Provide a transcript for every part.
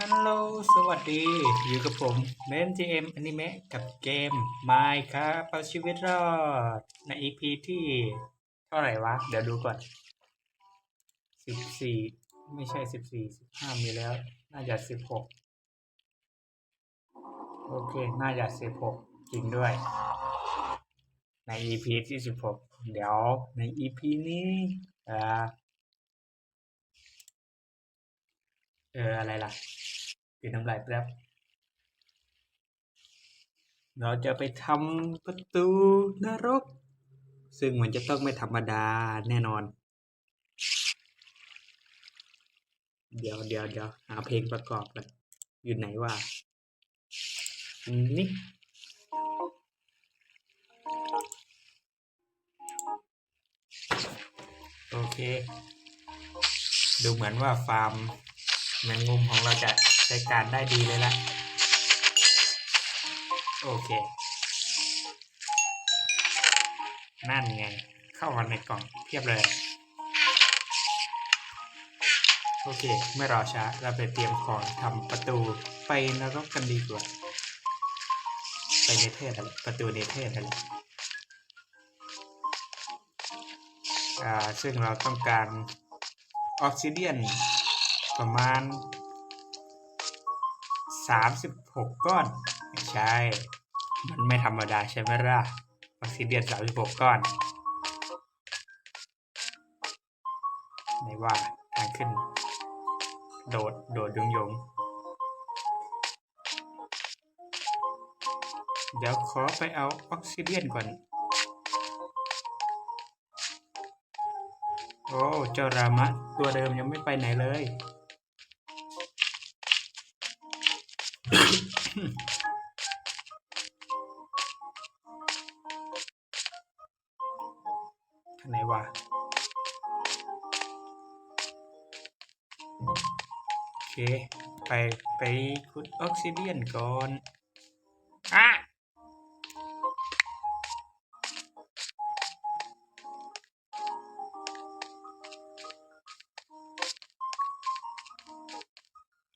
ฮัลโหล สวัสดี อยู่กับผมเมนจีเอ็มอนิเมะกับเกม Minecraft เอาชีวิตรอด ใน EP ที่ เท่าไหร่วะ เดี๋ยวดูก่อนสิบสี่ไม่ใช่สิบสี่สิบห้ามีแล้ว น่าจะสิบหกโอเค น่าจะสิบหกจริงด้วย ใน EP ที่สิบหกเดี๋ยวใน EP นี้อ่า เอออะไรล่ะกินน้ำลายแป๊บเราจะไปทำประตูนรก ซึ่งมันจะต้องไม่ธรรมดาแน่นอน เดี๋ยวเดี๋ยวเดี๋ยวหาเพลงประกอบกันอยู่ไหนวะอันนี่โอเค ดูเหมือนว่าฟาร์ม แมงมุมของเราจะใช้การได้ดีเลยละโอเค นั่นไง เข้ามาในกล่องเพียบเลย โอเค ไม่รอช้า เราไปเตรียมของทำประตูไปนรกกันดีกว่า ไปเนเธอร์อะประตูเนเธอร์อะไรอ่าซึ่งเราต้องการออกซิเดียน ประมาณสามสิบหกก้อน ไม่ใช่ มันไม่ธรรมดาใช่ไหมล่ะออกซิเดียนสามสิบหกก้อนไหนว่าทางขึ้น โดด โดดยงยงเดี๋ยวขอไปเอาออกซิเดียนก่อน โอ้ เจ้ารามะตัวเดิมยังไม่ไปไหนเลย ทางไหนวะโอเค ไป ไปขุดออกซิเดียนก่อนอะ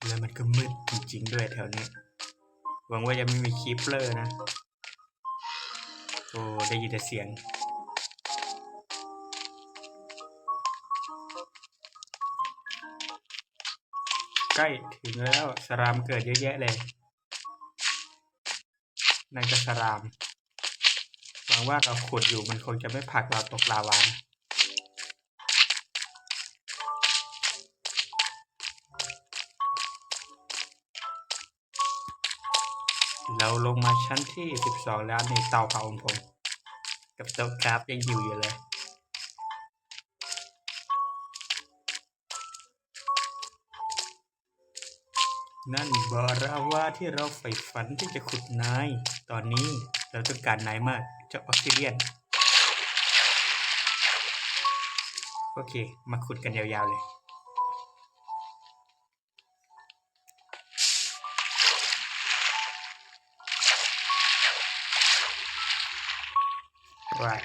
แล้วมันก็มืดจริงๆด้วยแถวนี้ หวังว่าจะไม่มีคีปเลอร์นะโอ้ได้ยินแต่เสียง ใกล้ถึงแล้วสรามเกิดเยอะแยะเลยนั่นก็สรามหวังว่าเราขุดอยู่มันคงจะไม่ผลักเราตกลาวานะ เราลงมาชั้นที่ 12 แล้วในเตาเผาของผม กับโต๊ะกราฟยังอยู่อยู่เลยนั่นบอราว่าที่เราใฝ่ฝันที่จะขุดนาย ตอนนี้เราต้องการนายมากเจ้าออกซิเดียน โอเค มาขุดกันยาวๆเลย Right.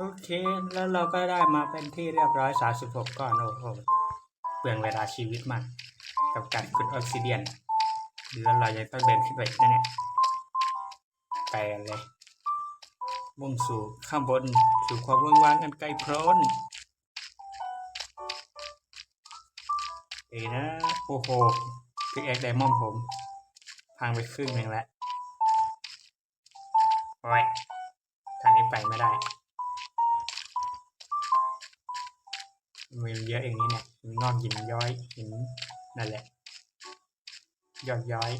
โอเค แล้วเราก็ได้มาเป็นที่เรียบร้อย 36 ก้อน โอ้โห เปลืองเวลาชีวิตมาก กับการขุดออกซิเดียนหรือเราจะต้องเดินขึ้นไปอีกนเนี่ยไปเลยมุ่งสู่ข้างบน สู่ความวิ้งว้างอันไกลโพ้นเอ้นะโอ้โหพิกแอคไดมอนด์ผมพังไปครึ่งหนึ่งแล้วโอ้ยทางนี้ไปไม่ได้ มีเยอะอย่างนี้เนี่ยหินงอกหินย้อยหินนั่นแหละยอดย้อย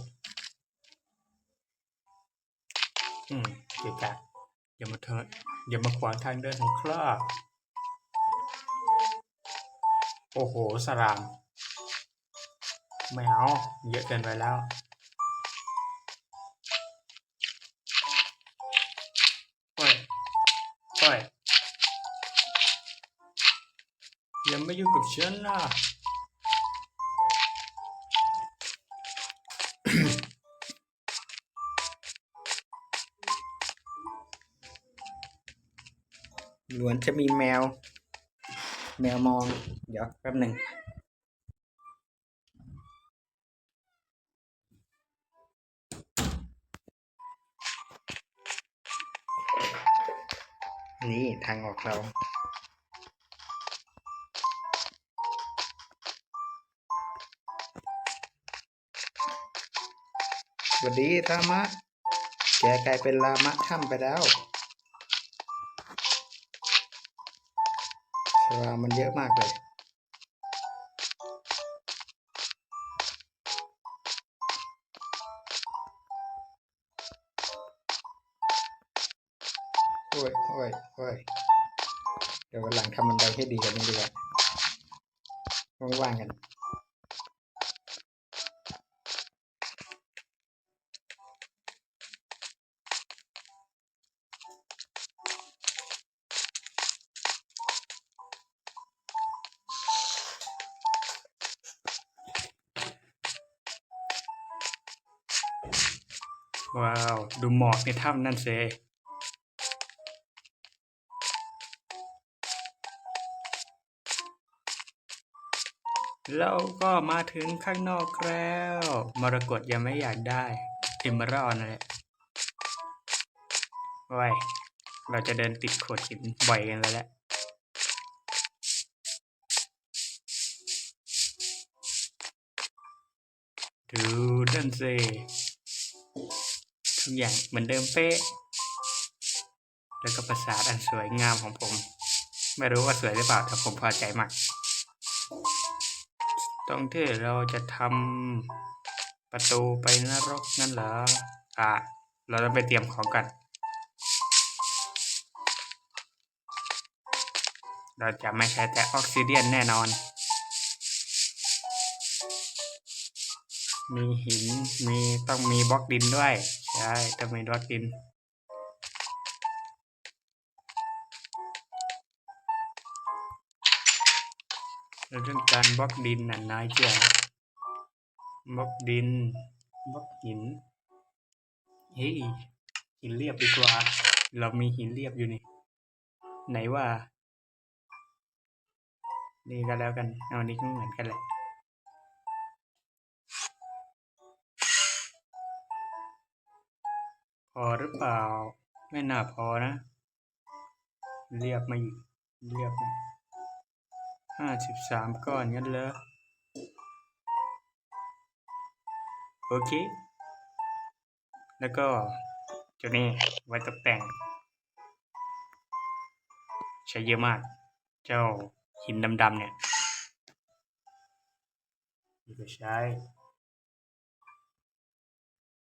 อืมเกะกะอย่ามาเถิดอย่ามาขวางทางเดินของข้าโอ้โห สรามไม่เอาเยอะเกินไปแล้วโอ้ยโอ้ย อย่ามายุ่กับฉันนะหลวนจะมีแมว แมวมอง เดี๋ยวแป๊บหนึ่งนี่ทางออกเรา สวัสดีธรามะ แกกลายเป็นรามะถ้ำไปแล้วสลามันเยอะมากเลยโอ้ยโอ้ยโอ้ยเดี๋ยววันหลังทำบันไดให้ดีกว่านี้ดีกว่าว่างๆกัน อกในถ้ำนั่นเซเราก็มาถึงข้างนอกแล้ว มรกตยังไม่อยากได้อิมรอนนั่นแหละไว้ยเราจะเดินติดโขดหินบ่อยกันแล้วแหละดูนั่นสิ ทุกอย่างเหมือนเดิมเป๊ะ แล้วก็ประสาทอันสวยงามของผม ไม่รู้ว่าสวยหรือเปล่าแต่ผมพอใจมากตรงที่เราจะทำประตูไปนรกนั่นเหรอ อะ เราต้องไปเตรียมของกัน เราจะไม่ใช้แต่ออกซิเดียนแน่นอน มีหิน มีต้องมีบล็อกดินด้วย ใช่ต้องมีบล็อกดิน เรื่องการบล็อกดินน่ะนายเชื่อบล็อกดินบล็อกหิน เฮ้ย หินเรียบดีกว่า เรามีหินเรียบอยู่นี่ ไหนว่า นี่ก็แล้วกัน เอาอันนี้ก็เหมือนกันแหละ อหรือเปล่า ไม่น่าพอนะ เรียบมาอีกเรียบมาห้าสิบสามก้อนงั้นเหรอโอเค แล้วก็จ้านี่ไว้ตกแต่ง ใช้เยอะมาก เจ้าหินดำๆเนี่ยนี่ก็ใช้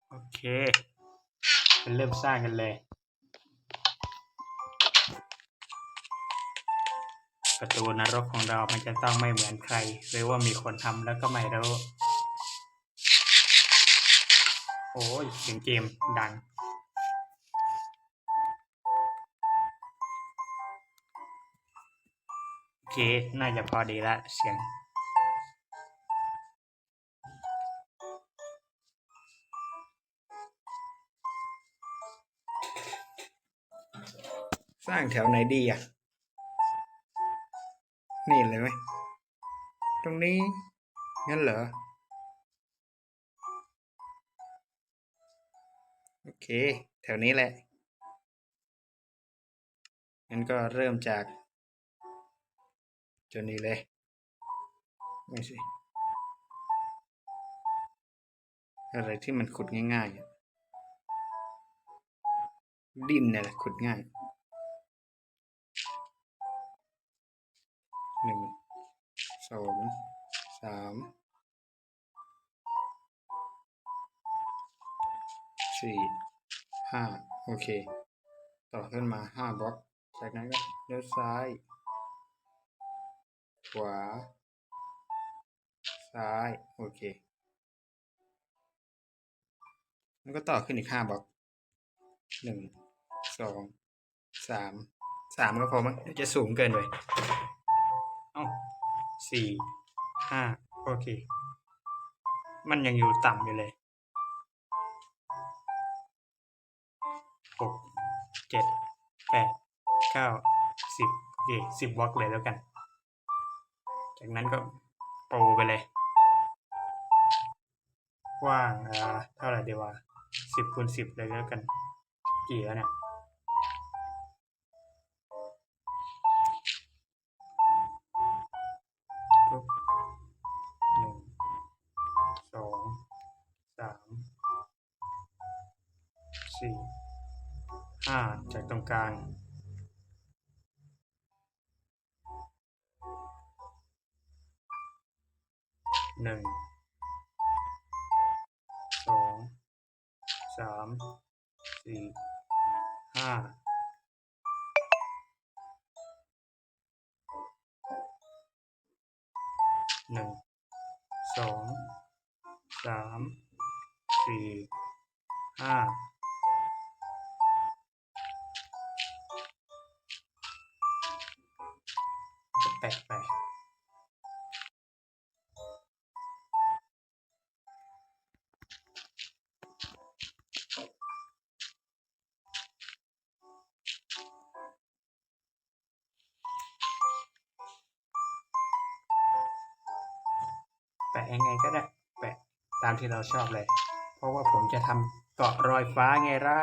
โอเค เป็นเริ่มสร้างกันเลย ประตูนรกของเรามันจะต้องไม่เหมือนใครหรือว่ามีคนทำแล้วก็ไม่รู้ โอ้ยเสียงเกมดังโอเค น่าจะพอดีละเสียงางแถวไหนดีอะ นี่เลยไหม ตรงนี้ งั้นเหรอ โอเค แถวนี้แหละ งั้นก็เริ่มจากจนนี้เลย ไม่สิ อะไรที่มันขุดง่ายๆดินเนี่ยแหละขุดง่าย หนึ่งสองสามสี่ห้าโอเค ต่อขึ้นมาห้าบล็อก จากนั้นก็เลี้ยวซ้าย ขวา ซ้าย โอเคแล้วก็ต่อขึ้นอีกห้าบล็อกหนึ่งสองสามสามก็พอมั้งจะสูงเกินไป อ้าสี่ห้าโอเค มันยังอยู่ต่ำอยู่เลยหกเจ็ดแปดเก้าสิบโอเคสิบบล็อกเลยแล้วกัน จากนั้นก็โปรไปเลยกว้างอ่าเท่าไหร่ดีวะสิบคูณสิบเลยแล้วกัน กี่แล้วเนี่ย สี่ห้าจากตรงกลางหนึ่งสองสามสี่ห้าหนึ่งสองสามสี่ห้า แตกไปแปะยังไงก็ได้แปะตามที่เราชอบเลย เพราะว่าผมจะทำเกาะรอยฟ้าไงล่ะ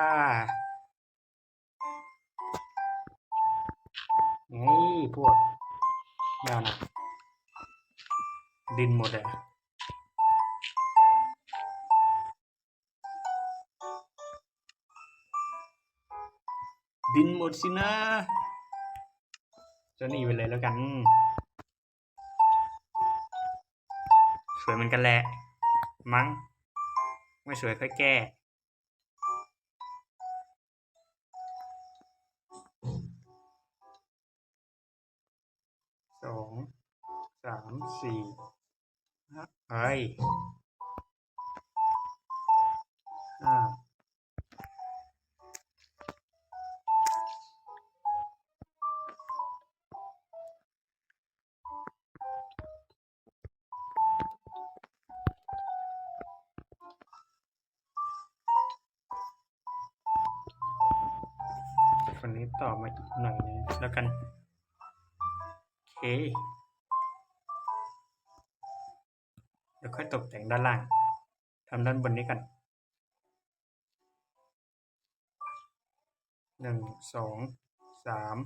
ไงพวก แมวนะดินหมดอะดินหมดสินะ จะหนีไปเลยแล้วกัน สวยเหมือนกันแหละ มั้ง ไม่สวยค่อยแก้ สี่ห้าเอ้ยห้า บนนี้กันหนึ่งสองสาม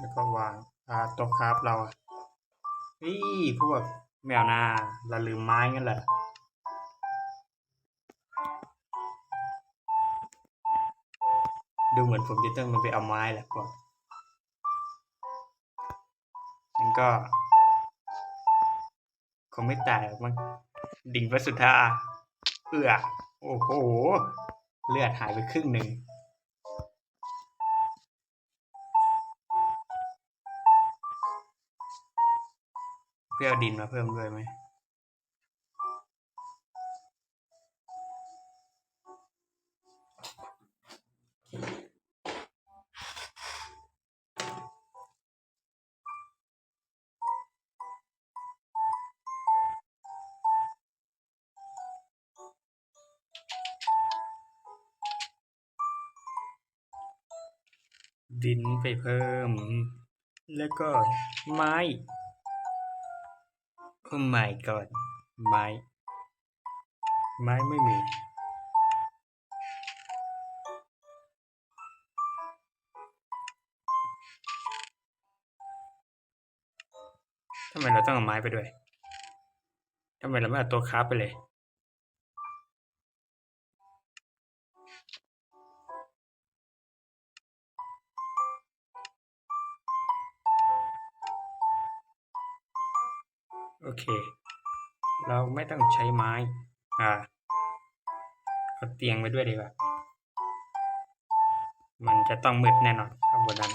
แล้วก็วางอ่าต๊ะครับเราอะนี่พวกแมวนาเราลืมไม้กันเหรอดูเหมือนผมจะต้องลงไปเอาไม้แหละก่อนมันก็ งไม่ตายหรอกมั้งดิ่งพระสุธาเอื้อโอ้โห เลือดหายไปครึ่งหนึ่งเพื่อเอาดินมาเพิ่มด้วยไหม ดินไปเพิ่ม แล้วก็ไม้โอ้ my god ไม้ ไม้ไม่มี ทำไมเราต้องเอาไม้ไปด้วย ทำไมเราไม่เอาตัวคราฟไปเลย เค เราไม่ต้องใช้ไม้ อ่า เอาเตียงไปด้วยดีกว่า มันจะต้องมืดแน่นอนครับบนนั้น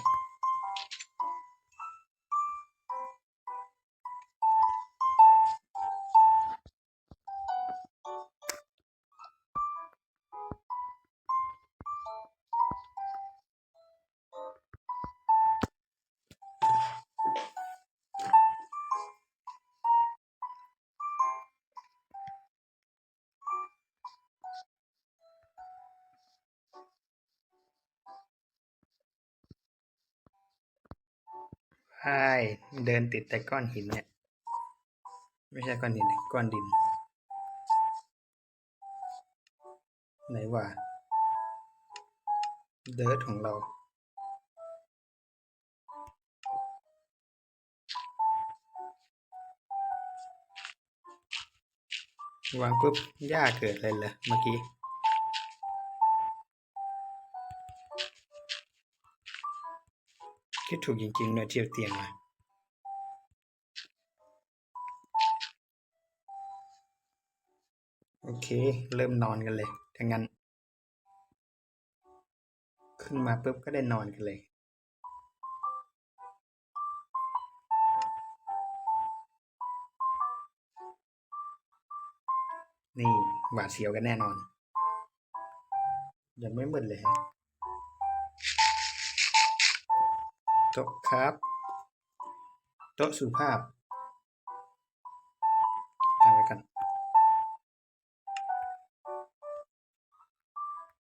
ใช่เดินติดแต่ก้อนหินเนี่ย ไม่ใช่ก้อนหินก้อนดิน ไหนว่าเดิร์ทของเรา วางปุ๊บหญ้าเกิดอะไรเลยเมื่อกี้ คิดถูกจริงๆนี่ยเที่ยวเตียงมาโอเค เริ่มนอนกันเลยถ้างั้น ขึ้นมาปุ๊บก็ได้นอนกันเลย นี่หวาดเสียวกันแน่นอน ยังไม่มืดเลยฮะ โต๊ะครับโต๊ะสุภาพตั้งไว้กัน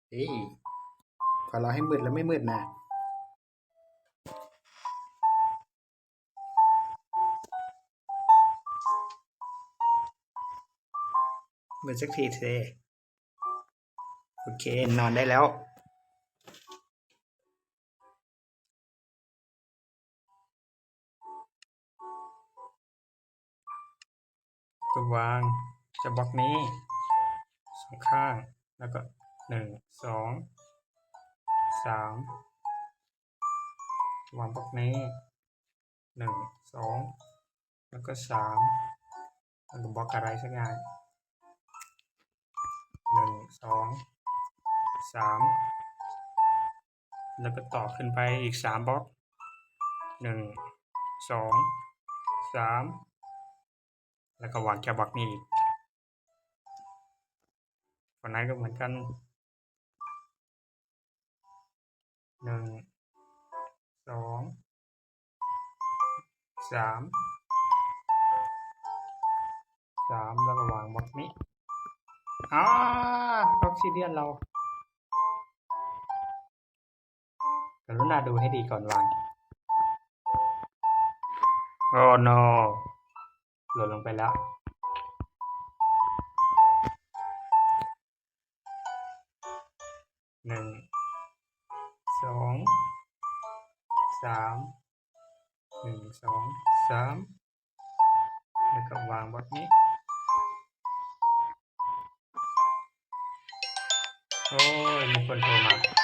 เฮ้ยขอรอให้มืดแล้วไม่มืดนะมืดสักทีเทโอเค นอนได้แล้ว วางจะบล็อกนี้สองข้างแล้วก็หนึ่งสองสามวางบล็อกนี้หนึ่งสองแล้วก็สามแล้วก็บล็อกอะไรสักอย่างหนึ่งสองสามแล้วก็ต่อขึ้นไปอีกสามบล็อกหนึ่งสองสาม แล้วก็วางแคบล็อกนี้อีกฝั่งนั้นก็เหมือนกันหนึ่งสองสามสามแล้วก็วางบล็อกนี้อ่าออกซิเดียนเรากรุณาดูให้ดีก่อนวางโอ้ no หล่นลงไปแล้ว หนึ่ง สอง สาม หนึ่ง สอง สาม แล้วก็วางบล็อกนี้ โอ้ยมีคนโทรมา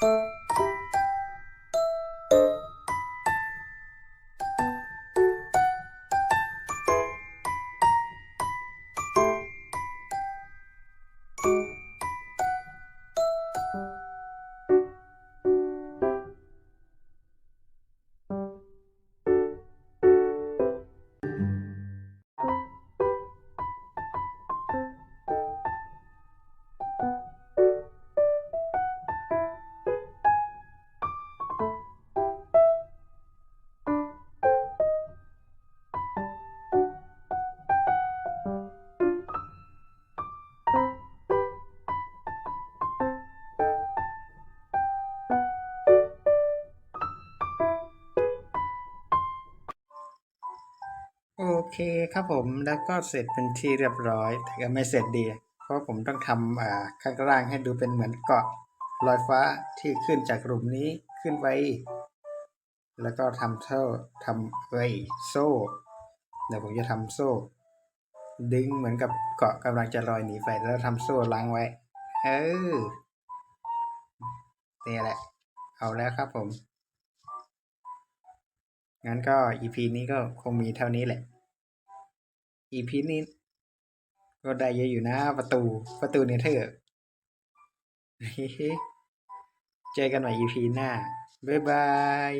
โเคครับผมแล้วก็เสร็จเป็นที่เรียบร้อย แต่ก็ไม่เสร็จดี เพราะผมต้องทำอ่าข้างล่างให้ดูเป็นเหมือนเกาะลอยฟ้าที่ขึ้นจากหลุมนี้ขึ้นไป แล้วก็ทำเท่าทำเอ้ยโซ่ เดี๋ยวผมจะทำโซ่ ดึงเหมือนกับเกาะกำลังจะลอยหนีไปแล้วทำโซ่ล้างไว้ เออนี่แหละ เอาแล้วครับผม งั้นก็ EP นี้ก็คงมีเท่านี้แหละ อีพีนี้ก็ได้เยอะอยู่นะ ประตู ประตูเนเธอร์เจอกันใหม่อีพีหน้า บ๊ายบาย